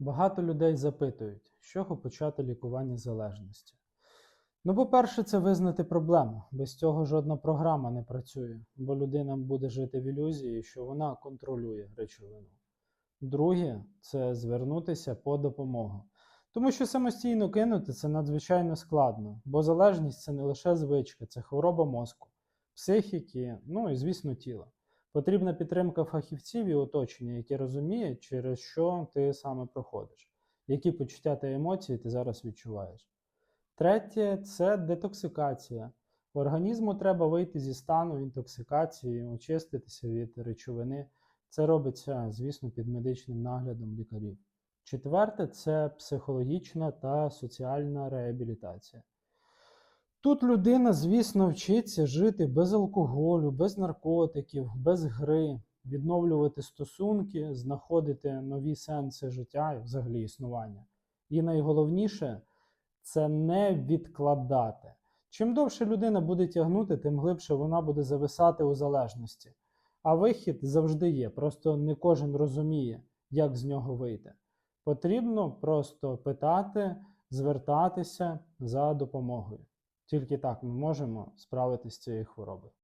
Багато людей запитують, з чого почати лікування залежності. Ну, по-перше, це визнати проблему. Без цього жодна програма не працює, бо людина буде жити в ілюзії, що вона контролює речовину. Друге, це звернутися по допомогу. Тому що самостійно кинути це надзвичайно складно, бо залежність це не лише звичка, це хвороба мозку, психіки, ну і, звісно, тіла. Потрібна підтримка фахівців і оточення, які розуміють, через що ти саме проходиш, які почуття та емоції ти зараз відчуваєш. Третє це детоксикація. Організму треба вийти зі стану інтоксикації, очиститися від речовини. Це робиться, звісно, під медичним наглядом лікарів. Четверте це психологічна та соціальна реабілітація. Тут людина, звісно, вчиться жити без алкоголю, без наркотиків, без гри, відновлювати стосунки, знаходити нові сенси життя і взагалі існування. І найголовніше це не відкладати. Чим довше людина буде тягнути, тим глибше вона буде зависати у залежності. А вихід завжди є, просто не кожен розуміє, як з нього вийти. Потрібно просто питати, звертатися за допомогою. Тільки так ми можемо справитися з цією хворобою.